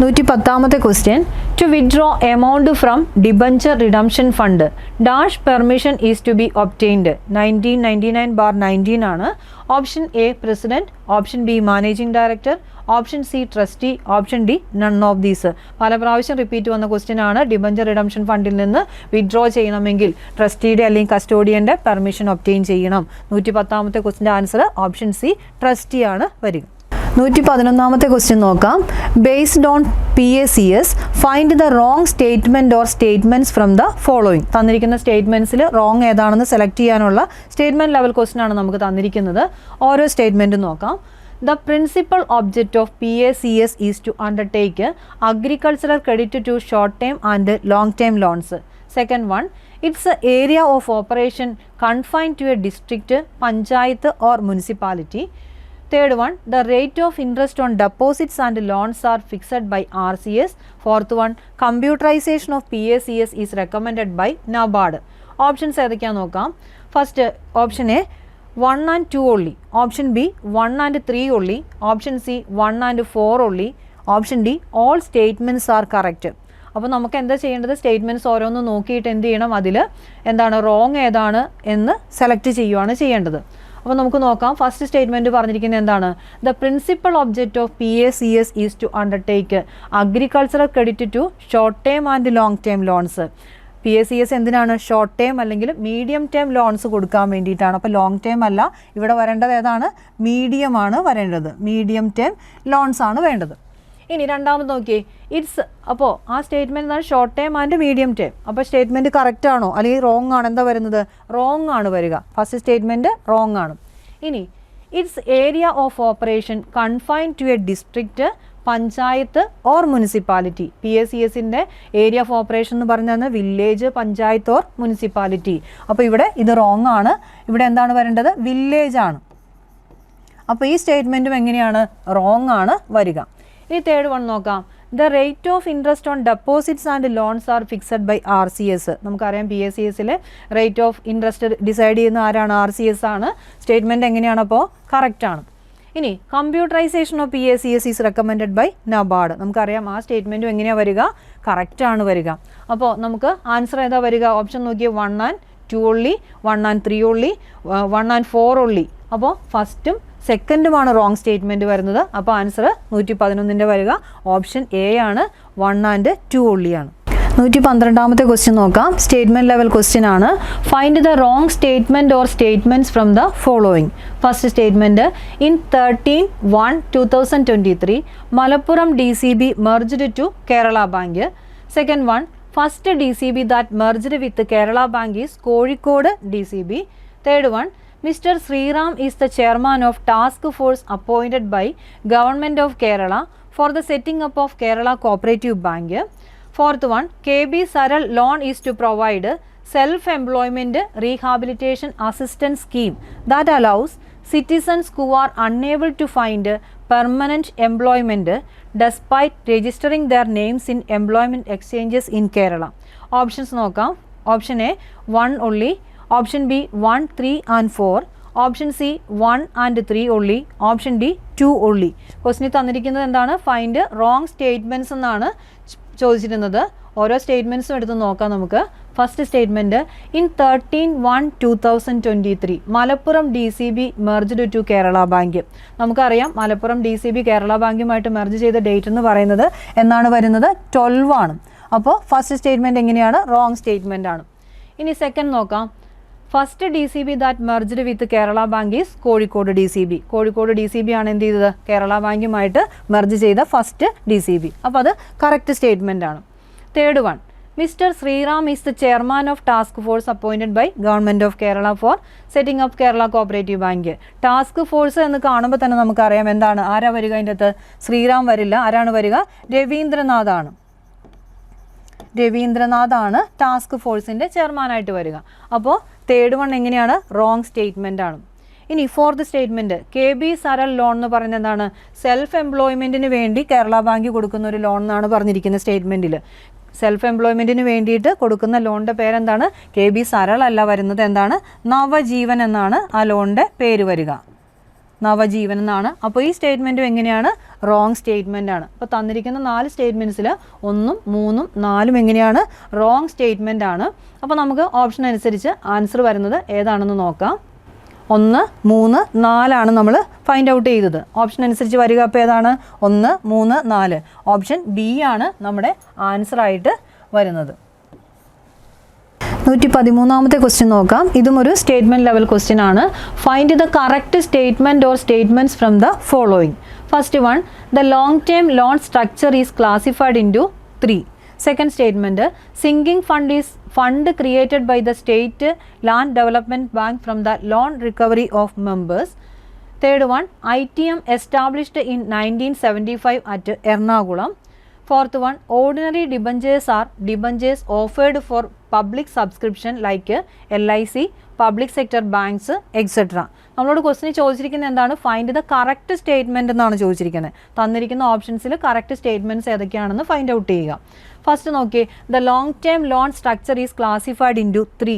നൂറ്റി പത്താമത്തെ question to withdraw amount from debenture redemption fund dash permission is to be obtained nineteen ninety nine bar nineteen ആണ്. Option A president option B managing director option C trustee option D none of these പല പ്രാവശ്യം repeat വന്ന question ആണ്. Debenture redemption ഫണ്ടിൽ നിന്ന് withdraw ചെയ്യണമെങ്കിൽ ട്രസ്റ്റിയുടെ അല്ലെങ്കിൽ കസ്റ്റോഡിയന്റെ permission obtain ചെയ്യണം. നൂറ്റി പത്താമത്തെ ക്വസ്റ്റിന്റെ ആൻസർ ഓപ്ഷൻ സി ട്രസ്റ്റിയാണ് വരിക. നൂറ്റി പതിനൊന്നാമത്തെ ക്വസ്റ്റ്യൻ നോക്കാം. Based on P A C S find the wrong statement or statements from the following തന്നിരിക്കുന്ന സ്റ്റേറ്റ്മെന്റ്സിൽ റോങ് ഏതാണെന്ന് സെലക്ട് ചെയ്യാനുള്ള സ്റ്റേറ്റ്മെന്റ് ലെവൽ ക്വസ്റ്റ്യൻ ആണ് നമുക്ക് തന്നിരിക്കുന്നത്. ഓരോ സ്റ്റേറ്റ്മെന്റും നോക്കാം. The principal object of P A C S is to undertake agricultural credit to short time and long time loans second one it's a area of operation confine to a district panchayat or municipality Third on deposits and loans are fixed by R C S fourth one computerization of P computerization C S is recommended by NABARD. Options ഏതൊക്കെയാണെന്ന് നോക്കാം? First option A one and two only option B one and three only option C one and four only option D all statements are correct അപ്പോൾ നമുക്ക് എന്താ ചെയ്യേണ്ടത്? Statements ഓരോന്ന് നോക്കിയിട്ട് എന്ത് ചെയ്യണം? അതിൽ എന്താണ് റോങ് ഏതാണ് എന്ന് സെലക്ട് ചെയ്യുവാണ് ചെയ്യേണ്ടത്. അപ്പോൾ നമുക്ക് നോക്കാം. ഫസ്റ്റ് സ്റ്റേറ്റ്മെന്റ് പറഞ്ഞിരിക്കുന്നത് എന്താണ്? The principal object of P A C S is to undertake agricultural credit to short term and long term loans P S C S എന്തിനാണ്? ഷോർട്ട് ടേം അല്ലെങ്കിൽ മീഡിയം ടേം ലോൺസ് കൊടുക്കാൻ വേണ്ടിയിട്ടാണ്. അപ്പോൾ long term അല്ല ഇവിടെ വരേണ്ടത് ഏതാണ്? Medium ആണ് വരേണ്ടത്. മീഡിയം ടേം ലോൺസ് ആണ് വേണ്ടത്. ഇനി രണ്ടാമത് നോക്കിയേ. ഇറ്റ്സ് അപ്പോൾ ആ സ്റ്റേറ്റ്മെന്റ് എന്താണ് short time and medium time അപ്പോൾ സ്റ്റേറ്റ്മെന്റ് കറക്റ്റ് ആണോ? അല്ലെങ്കിൽ റോങ് ആണ്? എന്താ വരുന്നത്? റോങ് ആണ് വരിക. ഫസ്റ്റ് സ്റ്റേറ്റ്മെന്റ് റോങ് ആണ്. ഇനി it's area of operation confine to a district panchayat or municipality P S C എസിന്റെ ഏരിയ ഓഫ് ഓപ്പറേഷൻ എന്ന് പറഞ്ഞാൽ വില്ലേജ് പഞ്ചായത്ത് ഓർ മുനിസിപ്പാലിറ്റി അപ്പോൾ ഇവിടെ ഇത് റോങ് ആണ്. ഇവിടെ എന്താണ് വരേണ്ടത്? വില്ലേജ് ആണ്. അപ്പോൾ ഈ സ്റ്റേറ്റ്മെന്റും എങ്ങനെയാണ്? റോങ് ആണ് വരിക. ഇനി തേർഡ് വൺ നോക്കാം. The rate of interest on deposits and loans are fixed by R C S നമുക്കറിയാം പി എസ് സി എസിലെ റേറ്റ് ഓഫ് ഇൻട്രസ്റ്റ് ഡിസൈഡ് ചെയ്യുന്ന ആരാണ്? ആർ സി എസ് ആണ്. സ്റ്റേറ്റ്മെന്റ് എങ്ങനെയാണ് അപ്പോൾ കറക്റ്റാണ് ഇനി computerization of P S C S is recommended by NABARD നമുക്കറിയാം ആ സ്റ്റേറ്റ്മെന്റും എങ്ങനെയാണ് വരിക? കറക്റ്റാണ് വരിക. അപ്പോൾ നമുക്ക് ആൻസർ ഏതാ വരിക? ഓപ്ഷൻ നോക്കിയാൽ one and two only one and three only one and four only അപ്പോൾ ഫസ്റ്റും സെക്കൻഡുമാണ് റോങ് സ്റ്റേറ്റ്മെന്റ് വരുന്നത്. അപ്പോൾ ആൻസർ നൂറ്റി പതിനൊന്നിന്റെ വരിക. ഓപ്ഷൻ എ ആണ്. വൺ ആൻഡ് ടു ഒള്ളിയാണ് നൂറ്റി പന്ത്രണ്ടാമത്തെ ക്വസ്റ്റ്യൻ നോക്കാം. സ്റ്റേറ്റ്മെന്റ് ലെവൽ ക്വസ്റ്റ്യൻ ആണ്. Find the wrong statement or statements from the following first statement in thirteen one two thousand twenty three Malappuram D C B merged to Kerala bank second one first D C B that merged with Kerala bank is Kozhikode D C B third one Mr. Sriram is the chairman of task force appointed by Government of Kerala for the setting up of Kerala Cooperative Bank. Fourth one, KB Saral loan is to provide self-employment rehabilitation assistance scheme that allows citizens who are unable to find permanent employment despite registering their names in employment exchanges in Kerala. Options നോക്കാം option A one only Option B one three and four option C one and three only option D two only ക്വസ്റ്റിന് തന്നിരിക്കുന്നത് എന്താണ്? Find wrong statements എന്നാണ് ചോദിച്ചിരുന്നത്. ഓരോ സ്റ്റേറ്റ്മെന്റ്സും എടുത്ത് നോക്കാം നമുക്ക്. First statement in thirteen one two thousand twenty three Malappuram D C B merged to Kerala bank നമുക്കറിയാം Malappuram D C B Kerala ബാങ്കുമായിട്ട് merge ചെയ്ത ഡേറ്റ് എന്ന് പറയുന്നത് എന്നാണ് വരുന്നത്? ട്വൽവ് ആണ്. അപ്പോൾ ഫസ്റ്റ് സ്റ്റേറ്റ്മെന്റ് എങ്ങനെയാണ്? റോങ് സ്റ്റേറ്റ്മെന്റ് ആണ്. ഇനി സെക്കൻഡ് നോക്കാം. First D C B that merged with Kerala bank is Kozhikode D C B. Kozhikode D C B ആണ് എന്ത് ചെയ്തത്? കേരള ബാങ്കുമായിട്ട് മെർജ് ചെയ്ത ഫസ്റ്റ് ഡി സി ബി. അപ്പോൾ അത് കറക്റ്റ് സ്റ്റേറ്റ്മെന്റ് ആണ്. Third one mister Sriram is the chairman of task force appointed by government of Kerala for setting up Kerala cooperative bank. Task force എന്ന് കാണുമ്പോൾ തന്നെ നമുക്കറിയാം എന്താണ്? ആരാ വരിക അതിന്റെ അകത്ത്? ശ്രീറാം വരില്ല. ആരാണ് വരിക? രവീന്ദ്രനാഥാണ്. രവീന്ദ്രനാഥാണ് ടാസ്ക് ഫോഴ്സിന്റെ ചെയർമാനായിട്ട് വരിക. അപ്പോൾ തേർഡ് വൺ എങ്ങനെയാണ്? റോങ് സ്റ്റേറ്റ്മെന്റ് ആണ്. ഇനി fourth statement K B Saral loan എന്ന് പറയുന്നത് എന്താണ്? സെൽഫ് എംപ്ലോയ്മെന്റിന് വേണ്ടി കേരള ബാങ്ക് കൊടുക്കുന്ന ഒരു ലോൺ എന്നാണ് പറഞ്ഞിരിക്കുന്ന സ്റ്റേറ്റ്മെന്റിൽ സെൽഫ് എംപ്ലോയ്മെന്റിന് വേണ്ടിയിട്ട് കൊടുക്കുന്ന ലോണിന്റെ പേരെന്താണ്? കെ ബി അല്ല വരുന്നത്. എന്താണ്? നവജീവൻ എന്നാണ് ആ ലോണിന്റെ പേര് വരിക. നവജീവൻ എന്നാണ്. അപ്പോൾ ഈ സ്റ്റേറ്റ്മെന്റും എങ്ങനെയാണ്? റോങ് സ്റ്റേറ്റ്മെന്റ് ആണ്. അപ്പോൾ തന്നിരിക്കുന്ന നാല് സ്റ്റേറ്റ്മെന്റ്സിൽ ഒന്നും മൂന്നും നാലും എങ്ങനെയാണ്? റോങ് സ്റ്റേറ്റ്മെന്റ് ആണ്. അപ്പോൾ നമുക്ക് ഓപ്ഷൻ അനുസരിച്ച് ആൻസർ വരുന്നത് ഏതാണെന്ന് നോക്കാം. ഒന്ന് മൂന്ന് നാലാണ് നമ്മൾ ഫൈൻഡ് ഔട്ട് ചെയ്തത്. ഓപ്ഷൻ അനുസരിച്ച് വരിക അപ്പോൾ ഏതാണ്? ഒന്ന് മൂന്ന് നാല്. ഓപ്ഷൻ ബി ആണ് നമ്മുടെ ആൻസറായിട്ട് വരുന്നത്. നൂറ്റി പതിമൂന്നാമത്തെ ക്വസ്റ്റ്യൻ നോക്കാം. ഇതും ഒരു സ്റ്റേറ്റ്മെന്റ് ലെവൽ ക്വസ്റ്റ്യൻ ആണ്. Find the correct statement or statements from the following first one the long term loan structure is classified in two three second statement sinking fund is fund created by the state land development bank from the loan recovery of members third one I T M established in nineteen seventy five at Ernakulam fourth one ordinary debentures are debentures offered for public subscription like L I C public sector banks etcetera നമ്മളോട് ക്വസ്റ്റിന് ചോദിച്ചിരിക്കുന്നത് എന്താണ്? Find the correct statement എന്നാണ് ചോദിച്ചിരിക്കുന്നത്. തന്നിരിക്കുന്ന ഓപ്ഷൻസിൽ correct statements ഏതൊക്കെയാണെന്ന് find out ചെയ്യുക. ഫസ്റ്റ് നോക്കിയേ the long term loan structure is classified in two three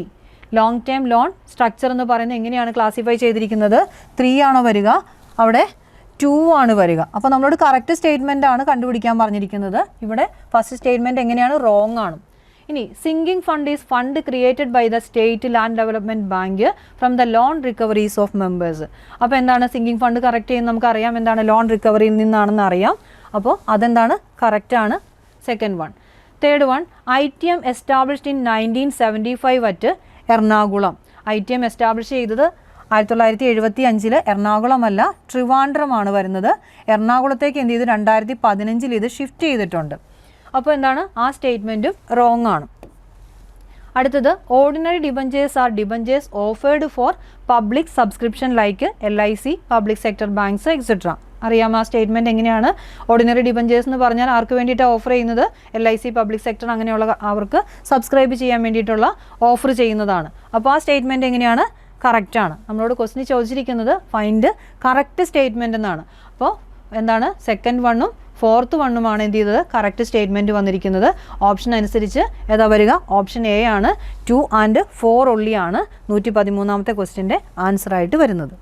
long term loan structure എന്ന് പറയുന്നത് എങ്ങനെയാണ് ക്ലാസിഫൈ ചെയ്തിരിക്കുന്നത്? ത്രീ ആണോ വരിക? അവിടെ ടു ആണ് വരിക. അപ്പോൾ നമ്മളോട് കറക്റ്റ് സ്റ്റേറ്റ്മെന്റ് ആണ് കണ്ടുപിടിക്കാൻ പറഞ്ഞിരിക്കുന്നത്. ഇവിടെ ഫസ്റ്റ് സ്റ്റേറ്റ്മെന്റ് എങ്ങനെയാണ്? റോങ് ആണ്. ഇനി sinking fund is fund created by the state land development bank from the loan recoveries of members അപ്പോൾ എന്താണ് സിങ്കിങ് ഫണ്ട് കറക്റ്റ് ചെയ്യുന്നത് നമുക്കറിയാം. എന്താണ് ലോൺ റിക്കവറിയിൽ നിന്നാണെന്ന് അറിയാം. അപ്പോൾ അതെന്താണ്? കറക്റ്റാണ് second one third one I T M established in nineteen seventy five at Ernakulam. I T M establish ചെയ്തത് ആയിരത്തി തൊള്ളായിരത്തി എഴുപത്തി അഞ്ചിൽ എറണാകുളമല്ല ട്രിവാൻഡ്രമാണ് വരുന്നത്. എറണാകുളത്തേക്ക് എന്ത് ചെയ്തു? രണ്ടായിരത്തി പതിനഞ്ചിൽ ഇത് ഷിഫ്റ്റ് ചെയ്തിട്ടുണ്ട്. അപ്പോൾ എന്താണ്? ആ സ്റ്റേറ്റ്മെന്റും റോങ് ആണ്. അടുത്തത് ordinary debentures are debentures offered for public subscription like L I C public sector banks etcetera അറിയാം ആ സ്റ്റേറ്റ്മെന്റ് എങ്ങനെയാണ്? ഓർഡിനറി ഡിബഞ്ചേഴ്സ് എന്ന് പറഞ്ഞാൽ ആർക്ക് വേണ്ടിയിട്ടാണ് ഓഫർ ചെയ്യുന്നത്? L I C public sector അങ്ങനെയുള്ള അവർക്ക് സബ്സ്ക്രൈബ് ചെയ്യാൻ വേണ്ടിയിട്ടുള്ള ഓഫർ ചെയ്യുന്നതാണ്. അപ്പോൾ ആ സ്റ്റേറ്റ്മെന്റ് എങ്ങനെയാണ്? കറക്റ്റാണ് നമ്മളോട് ക്വസ്റ്റിന് ചോദിച്ചിരിക്കുന്നത് ഫൈൻഡ് കറക്റ്റ് സ്റ്റേറ്റ്മെന്റ് എന്നാണ്. അപ്പോൾ എന്താണ്? സെക്കൻഡ് വണ്ണും ഫോർത്ത് വണ്ണുമാണ് എന്ത് ചെയ്തത് കറക്റ്റ് സ്റ്റേറ്റ്മെന്റ് വന്നിരിക്കുന്നത്. ഓപ്ഷൻ അനുസരിച്ച് ഏതാ വരിക? ഓപ്ഷൻ എ ആണ്. ടു ആൻഡ് ഫോർ ഒള്ളിയാണ് നൂറ്റി പതിമൂന്നാമത്തെ ക്വസ്റ്റിന്റെ ആൻസറായിട്ട് വരുന്നത്.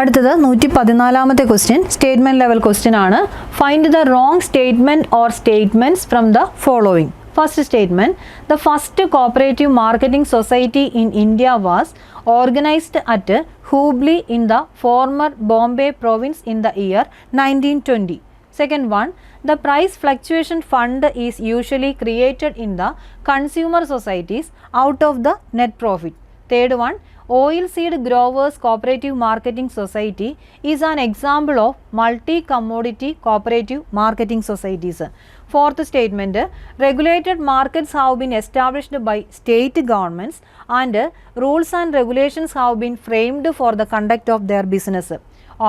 അടുത്തത് നൂറ്റി പതിനാലാമത്തെ ക്വസ്റ്റ്യൻ സ്റ്റേറ്റ്മെന്റ് ലെവൽ ക്വസ്റ്റ്യൻ ആണ്. Find the wrong statement or statements from the following first statement the first cooperative marketing society in India was organized at Hubli in the former Bombay province in the year 1920. Second one, the price fluctuation fund is usually created in the consumer societies out of the net profit. Third one, Oilseed Growers Cooperative Marketing Society is an example of multi-commodity cooperative marketing societies. Fourth statement regulated markets have been established by state governments and rules and regulations have been framed for the conduct of their business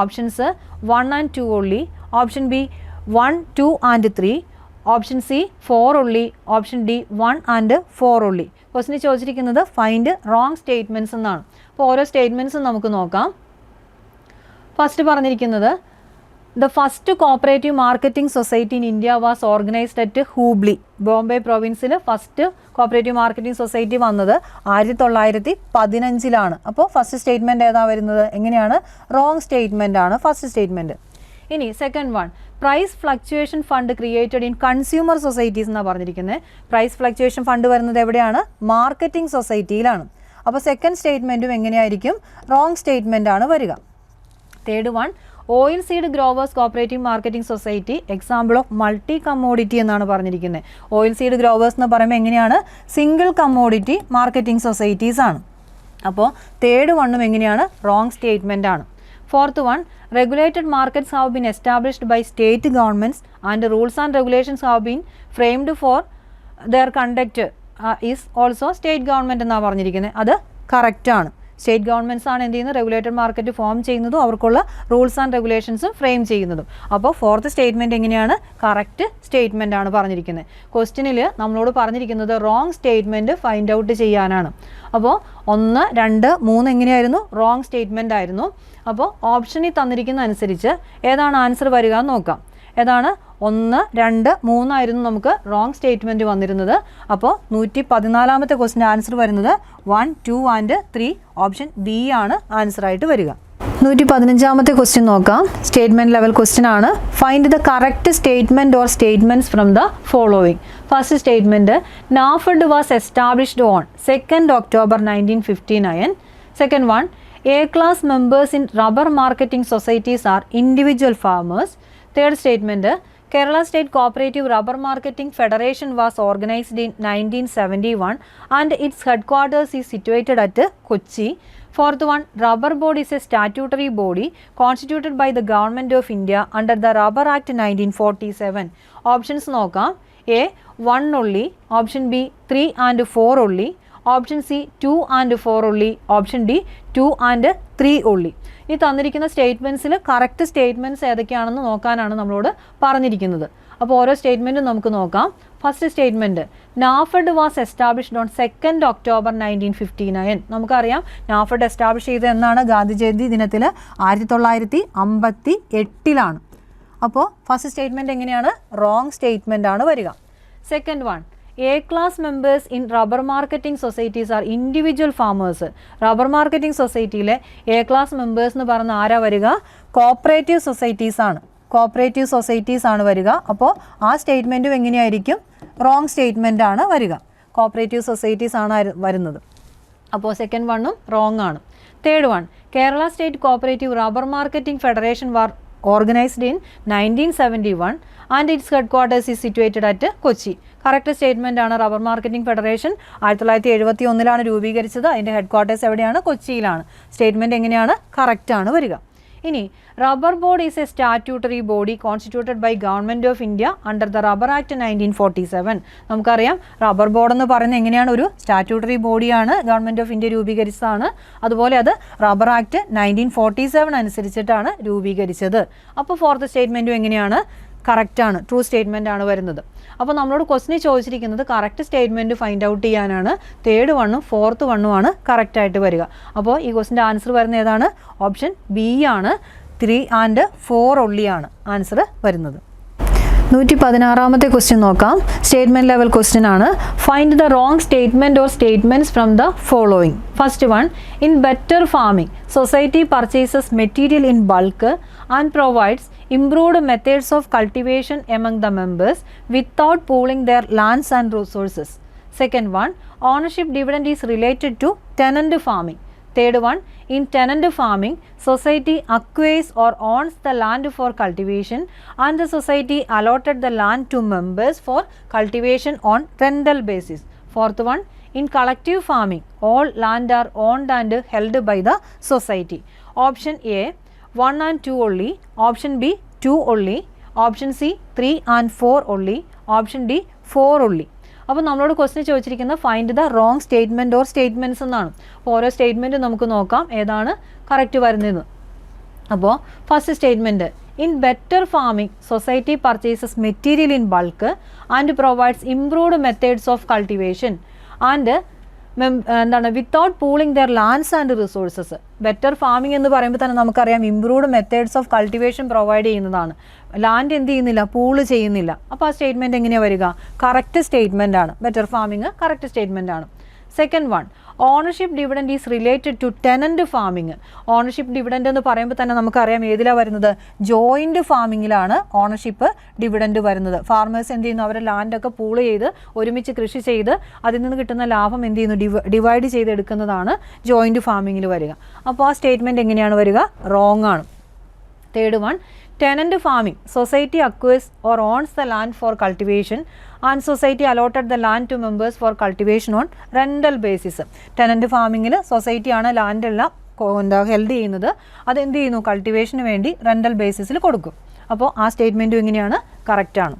options one and two only option B one two and three option C four only option D one and four only ക്വസ്റ്റിന് ചോദിച്ചിരിക്കുന്നത് find wrong statements എന്നാണ്. അപ്പോൾ ഓരോ സ്റ്റേറ്റ്മെന്റ്സും നമുക്ക് നോക്കാം. First പറഞ്ഞിരിക്കുന്നത് the first cooperative marketing society in India was organised at Hubli Bombay പ്രൊവിൻസിൽ first cooperative marketing society വന്നത് ആയിരത്തി തൊള്ളായിരത്തി പതിനഞ്ചിലാണ് അപ്പോൾ ഫസ്റ്റ് സ്റ്റേറ്റ്മെന്റ് ഏതാ വരുന്നത്? എങ്ങനെയാണ്? റോങ് സ്റ്റേറ്റ്മെന്റ് ആണ് ഫസ്റ്റ് സ്റ്റേറ്റ്മെന്റ് ഇനി second one price fluctuation fund created in consumer societies എന്നാണ് പറഞ്ഞിരിക്കുന്നത് പ്രൈസ് ഫ്ലക്ച്വേഷൻ ഫണ്ട് വരുന്നത് എവിടെയാണ്? മാർക്കറ്റിംഗ് സൊസൈറ്റിയിലാണ് അപ്പോൾ സെക്കൻഡ് സ്റ്റേറ്റ്മെന്റും എങ്ങനെയായിരിക്കും? റോങ് സ്റ്റേറ്റ്മെന്റ് ആണ് വരിക. Third one oil seed growers cooperative marketing society example of multi commodity എന്നാണ് പറഞ്ഞിരിക്കുന്നത്. ഓയിൽ സീഡ് ഗ്രോവേഴ്സ് എന്ന് പറയുമ്പോൾ എങ്ങനെയാണ്? സിംഗിൾ കമ്മോഡിറ്റി മാർക്കറ്റിംഗ് സൊസൈറ്റീസ് ആണ്. അപ്പോൾ തേർഡ് വണ്ണും എങ്ങനെയാണ്? റോങ് സ്റ്റേറ്റ്മെന്റ് ആണ്. Fourth one regulated markets have been established by state governments and rules and regulations have been framed for their conduct is also state government എന്നാണ് പറഞ്ഞിരിക്കുന്നത്. അത് കറക്റ്റാണ് state governments ആണ് എന്ത് ചെയ്യുന്നത്? റെഗുലേറ്റഡ് മാർക്കറ്റ് ഫോം ചെയ്യുന്നതും അവർക്കുള്ള റൂൾസ് ആൻഡ് റെഗുലേഷൻസും ഫ്രെയിം ചെയ്യുന്നതും. അപ്പോൾ ഫോർത്ത് സ്റ്റേറ്റ്മെന്റ് എങ്ങനെയാണ്? കറക്റ്റ് സ്റ്റേറ്റ്മെന്റ് ആണ് പറഞ്ഞിരിക്കുന്നത്. ക്വസ്റ്റിനിൽ നമ്മളോട് പറഞ്ഞിരിക്കുന്നത് റോങ് സ്റ്റേറ്റ്മെന്റ് ഫൈൻഡ് ഔട്ട് ചെയ്യാനാണ്. അപ്പോൾ ഒന്ന് രണ്ട് മൂന്ന് എങ്ങനെയായിരുന്നു? റോങ് സ്റ്റേറ്റ്മെന്റ് ആയിരുന്നു. അപ്പോൾ ഓപ്ഷനിൽ തന്നിരിക്കുന്ന അനുസരിച്ച് ഏതാണ് ആൻസർ വരിക എന്ന് നോക്കാം. ഏതാണ്? ഒന്ന് രണ്ട് മൂന്നായിരുന്നു നമുക്ക് റോങ് സ്റ്റേറ്റ്മെന്റ് വന്നിരുന്നത്. അപ്പോൾ നൂറ്റി പതിനാലാമത്തെ ക്വസ്റ്റിന്റെ ആൻസർ വരുന്നത് one two and three option B ആണ് ആൻസറായിട്ട് വരിക. നൂറ്റി പതിനഞ്ചാമത്തെ ക്വസ്റ്റ്യൻ നോക്കാം. സ്റ്റേറ്റ്മെന്റ് ലെവൽ ക്വസ്റ്റ്യൻ ആണ്. Find the correct statement or statements from the following first statement NAFED was established on second October nineteen fifty nine second one A class members in rubber marketing societies are individual farmers third statement Kerala state cooperative rubber marketing federation was organised in nineteen seventy one and its headquarters is situated at Kochi fourth one rubber board rubber board is a statutory body constituted by the government of India under the Rubber Act 1947. Options നോക്കാം. A one only option B three and four only option C two and four only option D two and three only ഈ തന്നിരിക്കുന്ന സ്റ്റേറ്റ്മെന്റ്സിൽ correct statements ഏതൊക്കെയാണെന്ന് നോക്കാനാണ് നമ്മളോട് പറഞ്ഞിരിക്കുന്നത്. അപ്പോൾ ഓരോ സ്റ്റേറ്റ്മെന്റും നമുക്ക് നോക്കാം. First statement NAFED was established on second October nineteen fifty nine. നമുക്കറിയാം നാഫഡ് എസ്റ്റാബ്ലിഷ് ചെയ്തത് എന്നാണ് ഗാന്ധി ജയന്തി ദിനത്തിൽ ആയിരത്തി തൊള്ളായിരത്തി അമ്പത്തി എട്ടിലാണ്. അപ്പോൾ ഫസ്റ്റ് സ്റ്റേറ്റ്മെന്റ് എങ്ങനെയാണ്? റോങ് സ്റ്റേറ്റ്മെന്റ് ആണ് വരിക. Second one A class members in rubber marketing societies are individual farmers rubber marketing സൊസൈറ്റിയിലെ A class members എന്ന് പറഞ്ഞ ആരാ വരിക? കോപ്പറേറ്റീവ് സൊസൈറ്റീസ് ആണ്. കോപ്പറേറ്റീവ് സൊസൈറ്റീസ് ആണ് വരിക. അപ്പോൾ ആ സ്റ്റേറ്റ്മെന്റും എങ്ങനെയായിരിക്കും? റോങ് സ്റ്റേറ്റ്മെന്റ് ആണ് വരിക. കോപ്പറേറ്റീവ് സൊസൈറ്റീസ് ആണ് വരുന്നത്. അപ്പോൾ സെക്കൻഡ് വണ്ണും റോങ് ആണ്. Third one Kerala state cooperative rubber marketing federation was organised in nineteen seventy one and its headquarters is situated at Kochi. Correct statement ആണ് റബ്ബർ മാർക്കറ്റിംഗ് ഫെഡറേഷൻ ആയിരത്തി തൊള്ളായിരത്തി എഴുപത്തി ഒന്നിലാണ് രൂപീകരിച്ചത്. അതിന്റെ ഹെഡ് ക്വാർട്ടേഴ്സ് എവിടെയാണ്? കൊച്ചിയിലാണ്. സ്റ്റേറ്റ്മെന്റ് എങ്ങനെയാണ്? കറക്റ്റ് ആണ് വരിക. ഇനി rubber board is a statutory body constituted by government of India under the rubber act nineteen forty seven നമുക്കറിയാം റബ്ബർ ബോർഡ് എന്ന് പറയുന്നത് എങ്ങനെയാണ്? ഒരു സ്റ്റാറ്റ്യൂട്ടറി ബോഡിയാണ് ഗവൺമെന്റ് ഓഫ് ഇന്ത്യ രൂപീകരിച്ചതാണ്. അതുപോലെ അത് rubber act nineteen forty seven അനുസരിച്ചിട്ടാണ് രൂപീകരിച്ചത്. അപ്പോൾ ഫോർത്ത് സ്റ്റേറ്റ്മെന്റും എങ്ങനെയാണ്? കറക്റ്റാണ് ട്രൂ സ്റ്റേറ്റ്മെന്റ് ആണ് വരുന്നത്. അപ്പോൾ നമ്മളോട് ക്വസ്റ്റിന് ചോദിച്ചിരിക്കുന്നത് കറക്റ്റ് സ്റ്റേറ്റ്മെന്റ് ഫൈൻഡ് ഔട്ട് ചെയ്യാനാണ്. തേർഡ് വണ്ണും ഫോർത്ത് വണ്ണുമാണ് കറക്റ്റായിട്ട് വരിക. അപ്പോൾ ഈ ക്വസ്റ്റിന്റെ ആൻസർ വരുന്ന ഏതാണ്? ഓപ്ഷൻ ബി ആണ്. ത്രീ ആൻഡ് ഫോർ ഒള്ളിയാണ് ആൻസർ വരുന്നത്. നൂറ്റി പതിനാറാമത്തെ ക്വസ്റ്റ്യൻ നോക്കാം. സ്റ്റേറ്റ്മെന്റ് ലെവൽ ക്വസ്റ്റ്യൻ ആണ്. Find the wrong statement or statement from the following first one in better farming society purchases material in bulk and provides improved methods of cultivation among the members without pooling their lands and resources second one ownership dividend is related to tenant farming third one, in tenant farming, society acquires or owns the land for cultivation and the society allotted the land to members for cultivation on rental basis. Fourth one, in collective farming, all land are owned and held by the society. Option A, 1 and 2 only. Option B, 2 only. Option C, 3 and 4 only. Option D, 4 only. അപ്പോൾ നമ്മളോട് question ചോദിച്ചിരിക്കുന്നത് find the wrong statement or statements എന്നാണ്. അപ്പോൾ ഓരോ statement നമുക്ക് നോക്കാം ഏതാണ് correct വരുന്നതെന്ന്. അപ്പോൾ first statement in better farming society purchases material in bulk and provides improved methods of cultivation and എന്താണ് without pooling their lands and resources better farming എന്ന് പറയുമ്പോൾ തന്നെ നമുക്കറിയാം improved methods of cultivation provide ചെയ്യുന്നതാണ്. Land എന്ത് ചെയ്യുന്നില്ല pool ചെയ്യുന്നില്ല. അപ്പോൾ ആ സ്റ്റേറ്റ്മെന്റ് എങ്ങനെയാണ് വരിക? കറക്റ്റ് സ്റ്റേറ്റ്മെന്റ് ആണ്. ബെറ്റർ ഫാമിംഗ് കറക്റ്റ് സ്റ്റേറ്റ്മെന്റ് ആണ്. Second one ownership dividend is related to tenant farming ownership dividend എന്ന് പറയുമ്പോൾ തന്നെ നമുക്കറിയാം ഏതിലാണ് വരുന്നത്? ജോയിന്റ് ഫാമിങ്ങിലാണ് ഓണർഷിപ്പ് ഡിവിഡൻഡ് വരുന്നത്. ഫാർമേഴ്സ് എന്ത് ചെയ്യുന്നു? അവരുടെ ലാൻഡൊക്കെ പൂൾ ചെയ്ത് ഒരുമിച്ച് കൃഷി ചെയ്ത് അതിൽ നിന്ന് കിട്ടുന്ന ലാഭം എന്ത് ചെയ്യുന്നു? ഡിവ ഡിവൈഡ് ചെയ്തെടുക്കുന്നതാണ് ജോയിന്റ് ഫാമിങ്ങിൽ വരിക. അപ്പോൾ ആ സ്റ്റേറ്റ്മെന്റ് എങ്ങനെയാണ് വരിക? റോങ് ആണ്. Third one tenant farming society acquires or owns the land for cultivation and society allotted the land to members for cultivation on rental basis. Tenant ഫാമിങ്ങിൽ സൊസൈറ്റിയാണ് ലാൻഡെല്ലാം എന്താ ഹെൽഡ് ചെയ്യുന്നത്. അത് എന്ത് ചെയ്യുന്നു? കൾട്ടിവേഷന് വേണ്ടി റെന്റൽ ബേസിസിൽ കൊടുക്കും. അപ്പോൾ ആ സ്റ്റേറ്റ്മെന്റും എങ്ങനെയാണ് കറക്റ്റാണ്.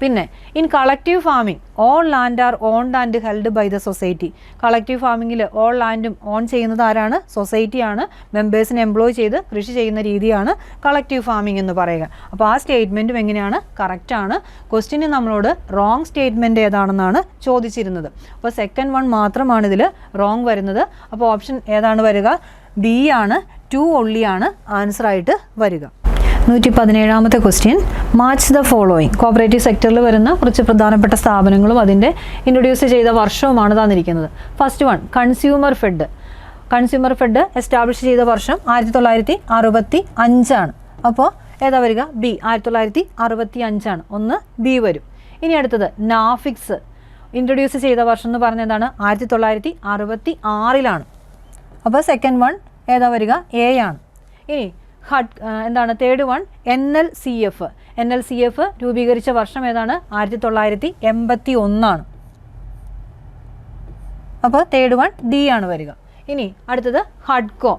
പിന്നെ in collective farming all land are owned and held by the society collective ഫാമിങ്ങിൽ all ലാൻഡും ഓൺ ചെയ്യുന്നത് ആരാണ്? സൊസൈറ്റിയാണ് മെമ്പേഴ്സിനെ എംപ്ലോയ് ചെയ്ത് കൃഷി ചെയ്യുന്ന രീതിയാണ് കളക്റ്റീവ് ഫാമിംഗ് എന്ന് പറയുക. അപ്പോൾ ആ സ്റ്റേറ്റ്മെന്റും എങ്ങനെയാണ്? കറക്റ്റാണ് ക്വസ്റ്റിന് നമ്മളോട് റോങ് സ്റ്റേറ്റ്മെന്റ് ഏതാണെന്നാണ് ചോദിച്ചിരുന്നത്. അപ്പോൾ സെക്കൻഡ് വൺ മാത്രമാണ് ഇതിൽ റോങ് വരുന്നത്. അപ്പോൾ ഓപ്ഷൻ ഏതാണ് വരിക? ബി ആണ്. ടു ഒള്ളിയാണ് ആൻസറായിട്ട് വരിക. നൂറ്റി പതിനേഴാമത്തെ question match the following cooperative സെക്ടറിൽ വരുന്ന കുറച്ച് പ്രധാനപ്പെട്ട സ്ഥാപനങ്ങളും അതിന്റെ ഇൻട്രൊഡ്യൂസ് ചെയ്ത വർഷവുമാണ് തന്നിരിക്കുന്നത്. First one consumer fed consumer fed establish ചെയ്ത വർഷം ആയിരത്തി തൊള്ളായിരത്തി അറുപത്തി അഞ്ചാണ് അപ്പോൾ ഏതാ വരിക? ബി ആയിരത്തി തൊള്ളായിരത്തി അറുപത്തി അഞ്ചാണ് ഒന്ന് ബി വരും. ഇനി അടുത്തത് നാഫിക്സ് ഇൻട്രൊഡ്യൂസ് ചെയ്ത വർഷം എന്ന് പറഞ്ഞ എന്താണ്? ആയിരത്തി തൊള്ളായിരത്തി അറുപത്തി ആറിലാണ് അപ്പോൾ സെക്കൻഡ് വൺ ഏതാ വരിക? എ ആണ്. ഇനി ഹഡ് എന്താണ് third one N L C F N L C F രൂപീകരിച്ച വർഷം ഏതാണ്? ആയിരത്തി തൊള്ളായിരത്തി എൺപത്തി ഒന്നാണ് അപ്പോൾ തേർഡ് വൺ ഡി ആണ് വരിക. ഇനി അടുത്തത് ഹഡ്കോ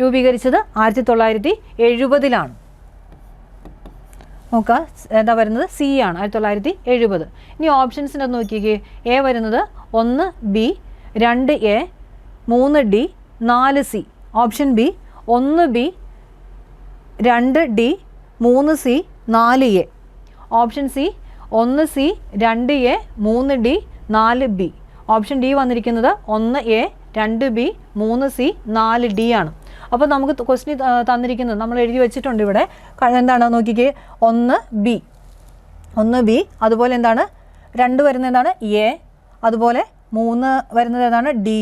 രൂപീകരിച്ചത് ആയിരത്തി തൊള്ളായിരത്തി എഴുപതിലാണ് നോക്കുക എന്താ വരുന്നത്? സി ആണ് ആയിരത്തി തൊള്ളായിരത്തി എഴുപത് ഇനി ഓപ്ഷൻസിന്റെ നോക്കിക്കേ. എ വരുന്നത് ഒന്ന് ബി രണ്ട് എ മൂന്ന് ഡി നാല് സി ഓപ്ഷൻ ബി ഒന്ന് ബി രണ്ട് ഡി മൂന്ന് സി നാല് എ. ഓപ്ഷൻ സി ഒന്ന് സി രണ്ട് എ മൂന്ന് ഡി നാല് ബി. ഓപ്ഷൻ ഡി വന്നിരിക്കുന്നത് ഒന്ന് എ രണ്ട് ബി മൂന്ന് സി നാല് ഡി ആണ്. അപ്പോൾ നമുക്ക് ക്വസ്റ്റ്യൻ തന്നിരിക്കുന്നത് നമ്മൾ എഴുതി വെച്ചിട്ടുണ്ട് ഇവിടെ. എന്താണ് നോക്കിക്കേ? ഒന്ന് ബി. ഒന്ന് ബി അതുപോലെ എന്താണ്? രണ്ട് വരുന്നത് എന്താണ്? എ. അതുപോലെ മൂന്ന് വരുന്നത് ഏതാണ്? ഡി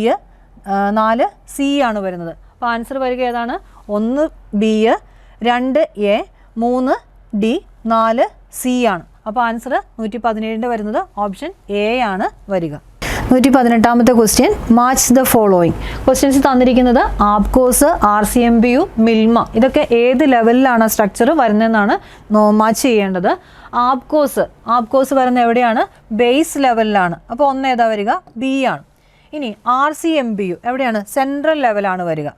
നാല് സി ആണ് വരുന്നത്. അപ്പോൾ ആൻസർ വരിക ഏതാണ്? ഒന്ന് ബി രണ്ട് എ മൂന്ന് ഡി നാല് സി ആണ്. അപ്പോൾ ആൻസർ നൂറ്റി പതിനേഴിന്റെ വരുന്നത് ഓപ്ഷൻ എ ആണ് വരിക. നൂറ്റി പതിനെട്ടാമത്തെ question match the following. Questions തന്നിരിക്കുന്നത് APCOS R C M B U Milma. ഇതൊക്കെ ഏത് ലെവലിലാണ് സ്ട്രക്ചർ വരുന്നതെന്നാണ് മാച്ച് ചെയ്യേണ്ടത്. ആപ്കോസ് ആപ്കോസ് വരുന്ന എവിടെയാണ്? ബേസ് ലെവലിലാണ്. അപ്പോൾ ഒന്ന് ഏതാ വരിക? ബി ആണ്. ഇനി R C M B U എവിടെയാണ്? സെൻട്രൽ ലെവലാണ് വരിക.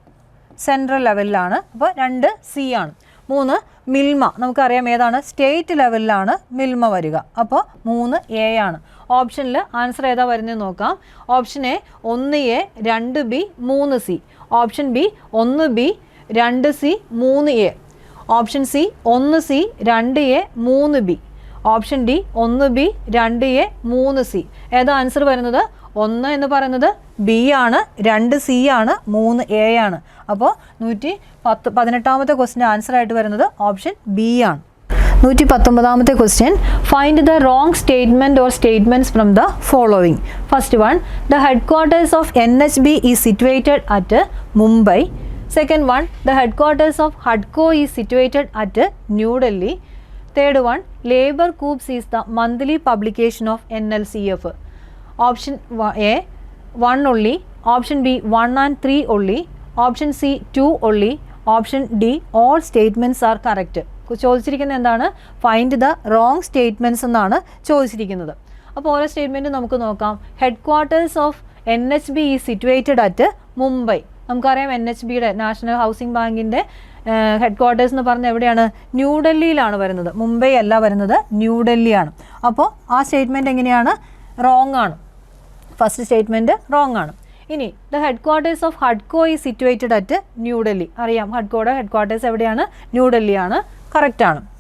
സെൻട്രൽ ലെവലിലാണ് അപ്പോൾ രണ്ട് സി ആണ്. മൂന്ന് മിൽമ. നമുക്കറിയാം ഏതാണ്? സ്റ്റേറ്റ് ലെവലിലാണ് മിൽമ വരിക. അപ്പോൾ മൂന്ന് എ ആണ്. ഓപ്ഷനിൽ ആൻസർ ഏതാ വരുന്നത് നോക്കാം. ഓപ്ഷൻ എ ഒന്ന് എ രണ്ട് ബി മൂന്ന് സി ഓപ്ഷൻ ബി ഒന്ന് ബി രണ്ട് സി മൂന്ന് എ ഓപ്ഷൻ സി ഒന്ന് സി രണ്ട് എ മൂന്ന് ബി ഓപ്ഷൻ ഡി ഒന്ന് ബി രണ്ട് എ മൂന്ന് സി. ഏതാ ആൻസർ വരുന്നത്? ഒന്ന് എന്ന് പറയുന്നത് ബി ആണ് രണ്ട് സി ആണ് മൂന്ന് എ ആണ്. അപ്പോൾ നൂറ്റി പത്ത് പതിനെട്ടാമത്തെ ക്വസ്റ്റിന്റെ ആൻസർ ആയിട്ട് വരുന്നത് ഓപ്ഷൻ ബി ആണ്. നൂറ്റി പത്തൊമ്പതാമത്തെ question find the wrong statement or statements from the following first one the headquarters of N H B is situated at Mumbai second one the headquarters of ഹഡ്കോ is situated at New Delhi third one labour coops is the monthly publication of N L C F option A one only option B one and three only option C two only option D all statements are correct ചോദിച്ചിരിക്കുന്നത് എന്താണ്? Find the wrong statements എന്നാണ് ചോദിച്ചിരിക്കുന്നത്. അപ്പോൾ ഓരോ statement നമുക്ക് നോക്കാം. Headquarters of N H B is situated at Mumbai നമുക്കറിയാം N H ബിയുടെ നാഷണൽ ഹൗസിംഗ് ബാങ്കിന്റെ ഹെഡ് ക്വാർട്ടേഴ്സ് എന്ന് പറഞ്ഞാൽ എവിടെയാണ്? ന്യൂഡൽഹിയിലാണ് വരുന്നത്. മുംബൈ അല്ല വരുന്നത് ന്യൂഡൽഹിയാണ് അപ്പോൾ ആ സ്റ്റേറ്റ്മെന്റ് എങ്ങനെയാണ്? റോങ് ആണ്. ഫസ്റ്റ് സ്റ്റേറ്റ്മെന്റ് റോങ് ആണ്. ഇനി ദ ഹെഡ് ക്വാർട്ടേഴ്സ് ഓഫ് ഹഡ്കോ ഈ സിറ്റുവേറ്റഡ് അറ്റ് ന്യൂഡൽഹി അറിയാം ഹഡ്കോയുടെ ഹെഡ് ക്വാർട്ടേഴ്സ് എവിടെയാണ്? ന്യൂഡൽഹിയാണ് കറക്റ്റ് ആണ്.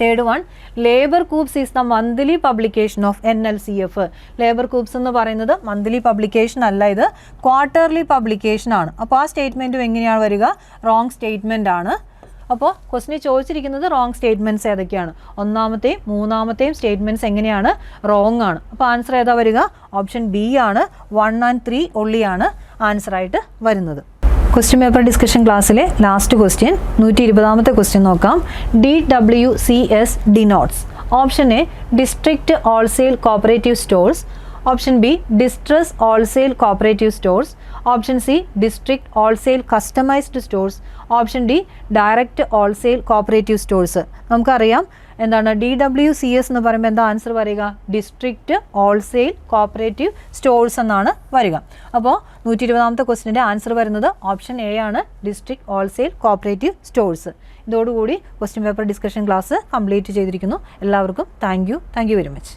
Third one labour coops is the monthly publication of N L C F labour coops എന്ന് പറയുന്നത് മന്ത്ലി പബ്ലിക്കേഷൻ അല്ല ഇത് ക്വാർട്ടർലി പബ്ലിക്കേഷൻ ആണ്. അപ്പോൾ ആ സ്റ്റേറ്റ്മെന്റും എങ്ങനെയാണ് വരിക? റോങ് സ്റ്റേറ്റ്മെന്റ് ആണ്. അപ്പോൾ ക്വസ്റ്റിനെ ചോദിച്ചിരിക്കുന്നത് റോങ് സ്റ്റേറ്റ്മെന്റ്സ് ഏതൊക്കെയാണ്? ഒന്നാമത്തെയും മൂന്നാമത്തെയും സ്റ്റേറ്റ്മെന്റ്സ് എങ്ങനെയാണ്? റോങ് ആണ്. അപ്പോൾ ആൻസർ ഏതാ വരിക? ഓപ്ഷൻ ബി ആണ്. വൺ ആൻഡ് ത്രീ ഒള്ളിയാണ് ആൻസറായിട്ട് വരുന്നത്. ക്വസ്റ്റ്യൻ പേപ്പർ ഡിസ്കഷൻ ക്ലാസ്സിലെ ലാസ്റ്റ് ക്വസ്റ്റ്യൻ നൂറ്റി ഇരുപതാമത്തെ ക്വസ്റ്റ്യൻ നോക്കാം. D W C S denotes option A district wholesale cooperative stores option B distress wholesale cooperative stores option C district wholesale customised stores option D direct wholesale cooperative stores നമുക്കറിയാം എന്താണ് D W C S എന്ന് പറയുമ്പോൾ എന്താ answer വരിക? District wholesale cooperative stores എന്നാണ് വരിക. അപ്പോൾ നൂറ്റി ഇരുപതാമത്തെ ക്വസ്റ്റിന്റെ ആൻസർ വരുന്നത് ഓപ്ഷൻ എ ആണ്. ഡിസ്ട്രിക്ട് ഹോൾസെയിൽ കോപ്പറേറ്റീവ് സ്റ്റോഴ്സ് ഇതോടുകൂടി question paper discussion class complete ചെയ്തിരിക്കുന്നു. എല്ലാവർക്കും thank you thank you very much